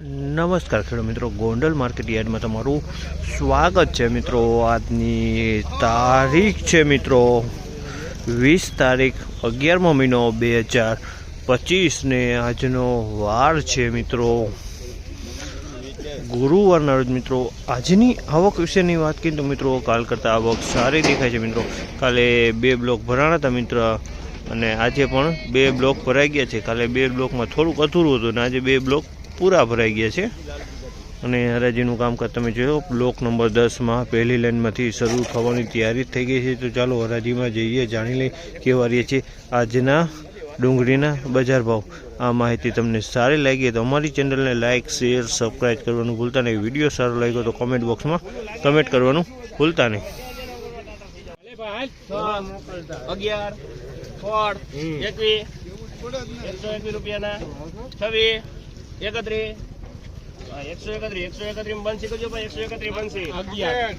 નમસ્કાર ખેડૂત મિત્રો, ગોંડલ માર્કેટ યાર્ડમાં તમારું સ્વાગત છે મિત્રો. આજની તારીખ છે મિત્રો વીસ તારીખ અગિયારમો મહિનો બે હજાર પચીસને આજનો વાર છે મિત્રો. ગુરુવારના રોજ મિત્રો, આજની આવક વિશેની વાત કરીએ તો મિત્રો, કાલ કરતાં આવક સારી દેખાય છે મિત્રો. કાલે બે બ્લોક ભરાણા હતા મિત્ર અને આજે પણ બે બ્લોક ભરાઈ ગયા છે. કાલે બે બ્લોકમાં થોડુંક અધૂરું હતું અને આજે બે બ્લોક પૂરા ભરાઈ ગયા છે. અને હરાજીનું કામકાજ તમે જોયો, બ્લોક નંબર દસમાં પહેલી લાઇનમાંથી શરૂ થવાની તૈયારી થઈ ગઈ છે. તો ચાલો હરાજીમાં જઈએ, જાણી લઈએ કેવા રહીએ છીએ આજના ડુંગળીના બજાર ભાવ. આ માહિતી તમને સારી લાગી તો અમારી ચેનલને લાઇક શેર સબસ્ક્રાઈબ કરવાનું ભૂલતા નહીં. વીડિયો સારો લાગ્યો તો કોમેન્ટ બોક્સમાં કમેન્ટ કરવાનું ભૂલતા નહીં. અગિયાર છવ્વીસ એકત્રીસ એકસો એકત્રીસ એકસો એકત્રીસ બનશે કરજો ભાઈ એકસો એકત્રીસ બનશે અગિયાર.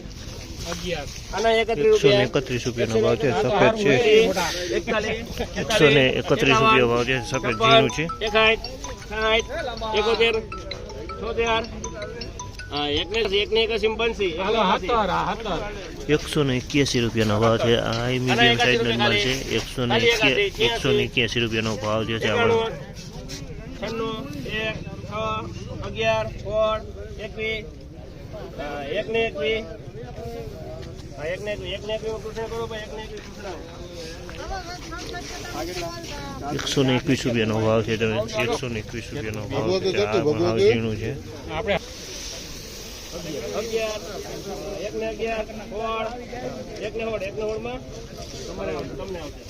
અગિયાર. આના એકત્રીસ એકસો ને રૂપિયા. એકત્રીસ રૂપિયાનો ભાવ છે સફેદ છે. એકસો ને એકત્રીસ રૂપિયા ભાવ છે સફેદ ઝીણું છે. એકોતેર. છોતેર એકાસી ને એક્યાસી રૂપિયાનો ભાવ છે. આ મીડિયમ સાઇઝનો માલ છે. એકસો ને એકસો ને એક્યાસી રૂપિયાનો ભાવ જે છે આમાં છન્નું એક છ અગિયાર સોળ એકવીસ એકને એક ને એકવીસ. હા, એક ને એકવીસ. એક ને એકવીસ કૃષ્ણ કરો ભાઈ એક એકવીસ કૃષ્ણ એકસો ને એકવીસ રૂપિયાનો ભાવ છે તમે. એકસો ને એકવીસ રૂપિયાનો ભાવ છે. આ ભાવ ઝીણું છે. અગિયાર એક ને અગિયાર સોળ એક ને સોળ એક ને સોળમાં તમારે તમને આવશે.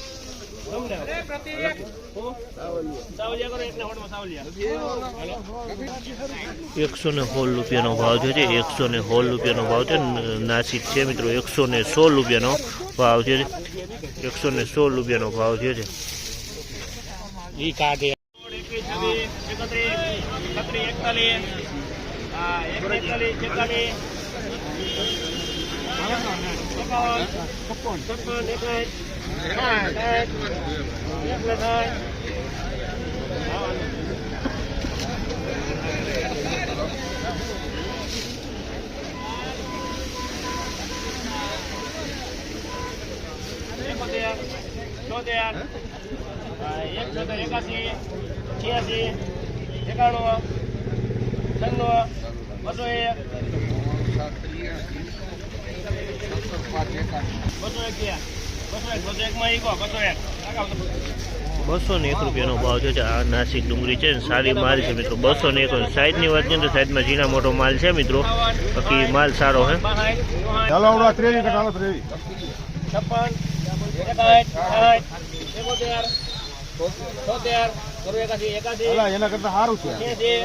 એકસો ને સોળ રૂપિયાનો ભાવ છે. એકસો ને સોળ રૂપિયાનો ભાવ છે. નાસિક છે મિત્રો. એકસો ને સોળ રૂપિયાનો ભાવ છે. એકસો ને સોળ રૂપિયાનો ભાવ છે. એકતાલીસ. એકતાલીસ, એકતાલીસ. એકાવન, છપ્પન, એકાઠ, સાઠ, એક ને સાઠ. એકોતેર, ચોતેર, હા, એકસોતેર, એકાસી, છ્યાસી, એકાણું, છન્નું, બસો એક, બસો ને એક રૂપિયાનો ભાવ છે. આ નાસિક ડુંગળી છે ને સારી માલ છે મિત્રો. બસો ને એક સાઈડની વાત કરીએ તો સાઈડમાં ઝીણા મોટો માલ છે મિત્રો. બાકી માલ સારો હે. એના કરતા ચાલો આવડો ત્રેવી કટાલો ત્રેવી છપ્પન, એકાઠ, સાઠ, એકોતેર, છોતેર, બસો એકાસી, એકાસી, અલા એના કરતા સારું છે એંસી.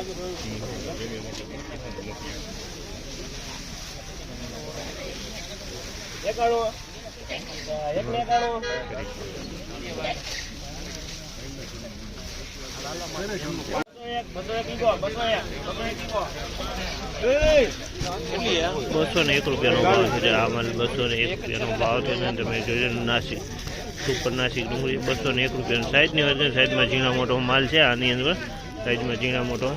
બસો ને એક રૂપિયાનો ભાવ છે આ માલ બસો ને એક રૂપિયાનો ભાવ છે ને તમે જોઈએ નાસિક સુપર નાસિક ડુંગળી બસો ને એક રૂપિયાનો સાઈઝની વાત કરીએ સાઈઝમાં ઝીણા મોટો માલ છે આની અંદર, સાઈઝમાં ઝીણા મોટો.